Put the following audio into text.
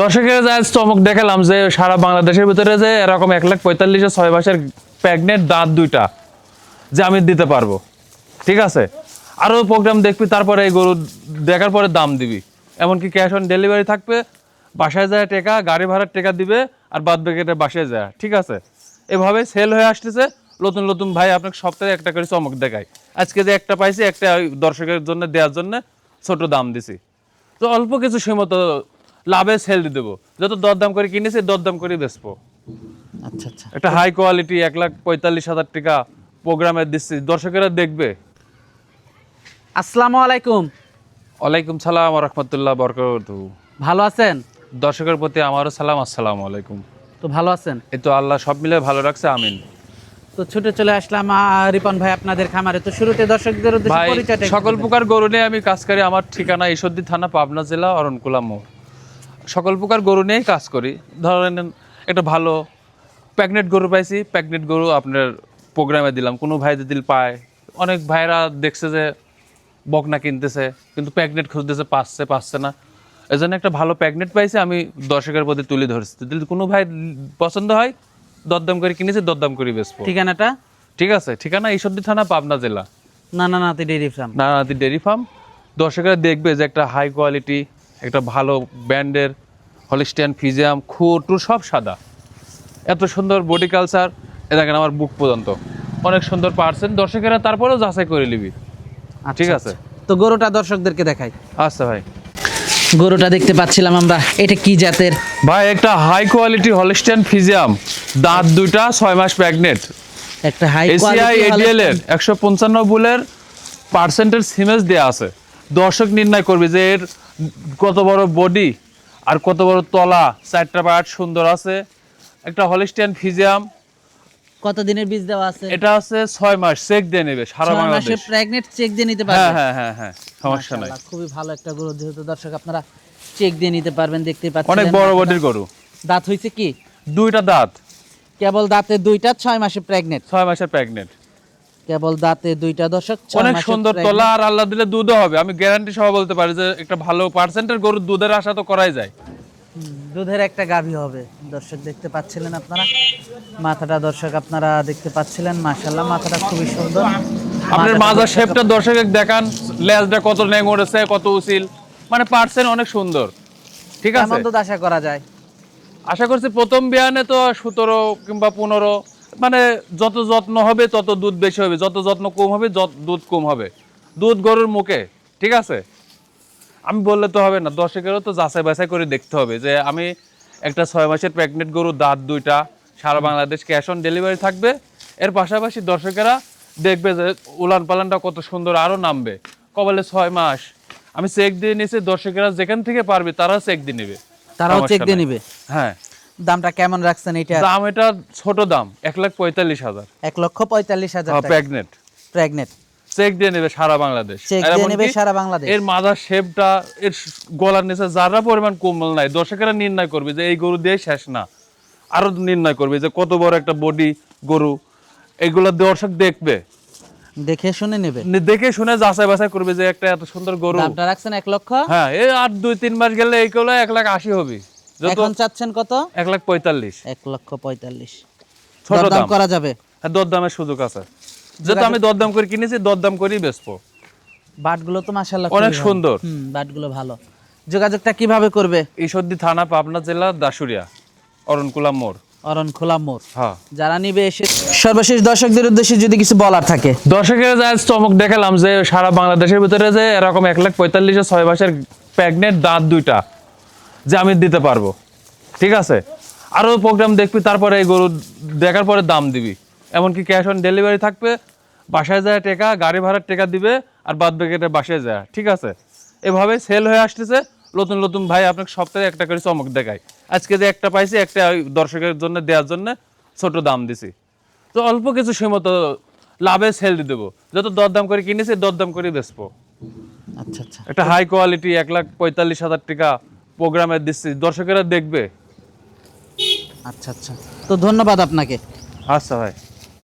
দর্শকের যা চমক দেখালাম যে সারা বাংলাদেশের ভিতরে যে এরকম এক লাখ পঁয়তাল্লিশে ছয় মাসের প্রেগনেন্ট দাঁত দুইটা যে আমি দিতে পারব। ঠিক আছে? আরও প্রোগ্রাম দেখবি, তারপরে এই গরু দেখার পরে দাম দিবি। এমনকি ক্যাশ অন ডেলিভারি থাকবে, বাসায় যায় টাকা, গাড়ি ভাড়ার টাকা দিবে আর বাদ বাকিটা বাসায় যায়। ঠিক আছে? এভাবে সেল হয়ে আসতেছে। নতুন নতুন ভাই আপনাকে সপ্তাহে একটা করে চমক দেখায়। আজকে যে একটা পাইছি, একটা দর্শকের জন্য দেওয়ার জন্য ছোট দাম দিছি। তো অল্প কিছু সীমিত লাভে সেল দিয়ে দেবো। যত দরদাম করে কিনেছি দরদাম করে বেচবো। আচ্ছা আচ্ছা। একটা হাই কোয়ালিটি এক লাখ পঁয়তাল্লিশ হাজার টাকা প্রোগ্রামে দিচ্ছি। দর্শকেরা দেখবে। আসসালামু আলাইকুম। ওয়ালাইকুম সালাম রহমতুল্লাহ বরকত ভালো আছেন? দর্শকের প্রতি আমারও সালাম আসসালামু আলাইকুম। তো ভালো আছেন? এই তো আল্লাহ সব মিলে ভালো রাখছে আমিন। তো ছুটে চলে আসলাম রিপন ভাই আপনাদের খামারে। তো শুরুতে দর্শকদের উদ্দেশ্যে পরিচয়টা সকল প্রকার গরু নিয়ে আমি কাজ করি। আমার ঠিকানা ঈশ্বরদী থানা পাবনা জেলা অরণকুলা মোড়। সকল প্রকার গরু নিয়েই কাজ করি। ধরেন একটা ভালো প্যাগনেট গরু পাইছি প্যাগনেট গরু আপনার প্রোগ্রামে দিলাম কোনো ভাই যদি পায় অনেক ভাইরা দেখছে যে বকনা কিনতেছে কিন্তু প্যাগনেট খুঁজতেছে পাচ্ছে পাচ্ছে না। এই জন্য একটা ভালো প্যাগনেট পাইছে আমি দর্শকের প্রতি তুলে ধরছি। যদি কোনো ভাই পছন্দ হয় দরদাম করে কিনেছে দরদাম করে বেচবো। ঠিকানাটা? ঠিক আছে ঠিকানা ঈশ্বরদী থানা পাবনা জেলা। না না নাতি ডেরি ফার্ম। নানাদি ডেরি ফার্ম। দর্শকরা দেখবে যে একটা হাই কোয়ালিটি একটা ভালো ব্র্যান্ডের হলিস্টিয়ান ফিজিয়াম খুর টুর সব সাদা। এত সুন্দর বডি কালচার এ দেখেন আমার বুক পর্যন্ত। অনেক সুন্দর পার্সেন্ট দর্শকেরা তারপরেও যাচাই করে নিবি। ঠিক আছে? তো গরুটা দর্শকদেরকে দেখাই। আচ্ছা ভাই। গরুটা দেখতে পাচ্ছিলাম আমরা। এটা কি জাতের? ভাই একটা হাই কোয়ালিটি হলিস্টিয়ান ফিজিয়াম দাঁত দুইটা ছয় মাস প্রেগনেন্ট একটা হাই কোয়ালিটি এসিআই এডিএল এর একশো পঞ্চান্ন বুলের পার্সেন্টের সিমেজ দেওয়া আছে। দর্শক নির্ণয় করবে যে এর কত বড় বডি আর কত বড় তলা চারটা পার্ট সুন্দর আছে। একটা হলিস্টিয়ান ফিজিয়াম কত দিনের বীজ দেওয়া আছে? এটা আছে ছয় মাস চেক দিয়ে নেবে সারা ছয় মাসে বাংলাদেশ। প্রেগনেন্ট চেক দিয়ে নিতে হ্যাঁ পারবেন হ্যাঁ হ্যাঁ হ্যাঁ সমস্যা নাই। খুবই ভালো একটা গরু যেহেতু দর্শক আপনারা চেক দিয়ে নিতে পারবেন দেখতে অনেক বড় বডির গরু। দাঁত হইছে কি? দুইটা দাঁত। কেবল দাঁতে দুইটা ছয় মাসে প্রেগনেন্ট ছয় মাসের প্রেগনেন্ট কেবল দাঁতে দুইটা দর্শক ছয় অনেক সুন্দর। তলা আর আল্লাহ দিলে দুধও হবে। আমি গ্যারান্টি সহ বলতে পারি যে একটা ভালো পার্সেন্টের গরুর দুধের আশা তো করাই যায়। দুধের একটা গাভী হবে। দর্শক দেখতে পাচ্ছিলেন আপনারা। মাথাটা দর্শক আপনারা দেখতে পাচ্ছিলেন। মাশাল্লাহ মাথাটা খুবই সুন্দর। আপনার মাথাটা মাজা শেপটা দর্শক দেখান। লেজটা কত নেঙড়েছে কত উচিল। মানে পার্সেন্ট অনেক সুন্দর। ঠিক আছে? আশা করা যায়? আশা করছি প্রথম বিয়ানে তো সতেরো কিংবা পনেরো। মানে যত যত্ন হবে তত দুধ বেশি হবে। যত যত্ন কম হবে দুধ কম হবে। দুধ গরুর মুখে ঠিক আছে? আমি বললে তো হবে না দর্শকেরও তো যাচাই বাছাই করে দেখতে হবে যে আমি একটা ছয় মাসের প্রেগনেন্ট গরু দাঁত দুইটা সারা বাংলাদেশ ক্যাশ অন ডেলিভারি থাকবে। এর পাশাপাশি দর্শকেরা দেখবে যে উলান পালানটা কত সুন্দর আরও নামবে। কবলে ছয় মাস। আমি চেক দিয়ে নিয়েছি দর্শকেরা যেখান থেকে পারবে তারা চেক দিয়ে নেবে। তারাও চেক দিয়ে। নিবে। হ্যাঁ। দামটা কেমন রাখছেন এটা দাম এটা ছোট দাম এক লাখ পঁয়তাল্লিশ হাজার। এক লক্ষ পঁয়তাল্লিশ হাজার প্রেগনেন্ট প্রেগনেন্ট চেক দিয়ে নেবে সারা বাংলাদেশ। চেক দিয়ে নেবে সারা বাংলাদেশ। এর মাদার শেপটা এর গলার নিচে যারা পরিমাণ কোমল নাই দর্শকেরা নির্ণয় করবে যে এই গরু দিয়ে শেষ না। আরও নির্ণয় করবে যে কত বড় একটা বডি গরু। এগুলো দর্শক দেখবে। দেখে শুনে নেবে। দেখে শুনে যাচাই বাছাই করবে যে একটা এত সুন্দর গরু। দামটা রাখছেন এক লক্ষ। হ্যাঁ এই আর দুই তিন মাস গেলে এইগুলো এক লাখ আশি হবে। এখন চাচ্ছেন কত? এক লাখ পঁয়তাল্লিশ। এক লক্ষ পঁয়তাল্লিশ। ছোট দাম। করা যাবে? হ্যাঁ দরদামের সুযোগ আছে। যেহেতু আমি দরদাম করে কিনেছি দরদাম করেই বেচবো। বাটগুলো তো অনেক সুন্দর। বাটগুলো ভালো। যোগাযোগটা কীভাবে করবে? ঈশ্বরদী থানা পাবনা জেলা দাসুরিয়া অরণকুলা মোড়। অরণ মোড়। হ্যাঁ। যারা নিবে এসে সর্বশেষ দর্শকদের উদ্দেশ্যে যদি কিছু বলার থাকে। দর্শকের যা চমক দেখালাম যে সারা বাংলাদেশের ভিতরে যে এরকম এক লাখ পঁয়তাল্লিশ ছয় মাসের প্রেগনেন্ট দাঁত দুইটা। যে আমি দিতে পারব। ঠিক আছে? আরও প্রোগ্রাম দেখবি তারপরে এই গরু দেখার পরে দাম দিবি। এমনকি ক্যাশ অন ডেলিভারি থাকবে বাসায় যায় টাকা গাড়ি ভাড়ার টাকা দিবে আর বাদ বাকিটা বাসায় যায়। ঠিক আছে? এভাবে সেল হয়ে আসতেছে নতুন নতুন ভাই আপনাকে সপ্তাহে একটা করে চমক দেখায়। আজকে যে একটা পাইছি একটা দর্শকের জন্য দেওয়ার জন্য ছোট দাম দিছি। তো অল্প কিছু সীমিত লাভে সেল দিয়ে দেবো। যত দরদাম করে কিনেছি দরদাম করে বেচবো। আচ্ছা আচ্ছা। একটা হাই কোয়ালিটি এক লাখ পঁয়তাল্লিশ হাজার টাকা প্রোগ্রামে দিচ্ছি। দর্শকেরা দেখবে। আচ্ছা আচ্ছা। তো ধন্যবাদ আপনাকে। আচ্ছা ভাই।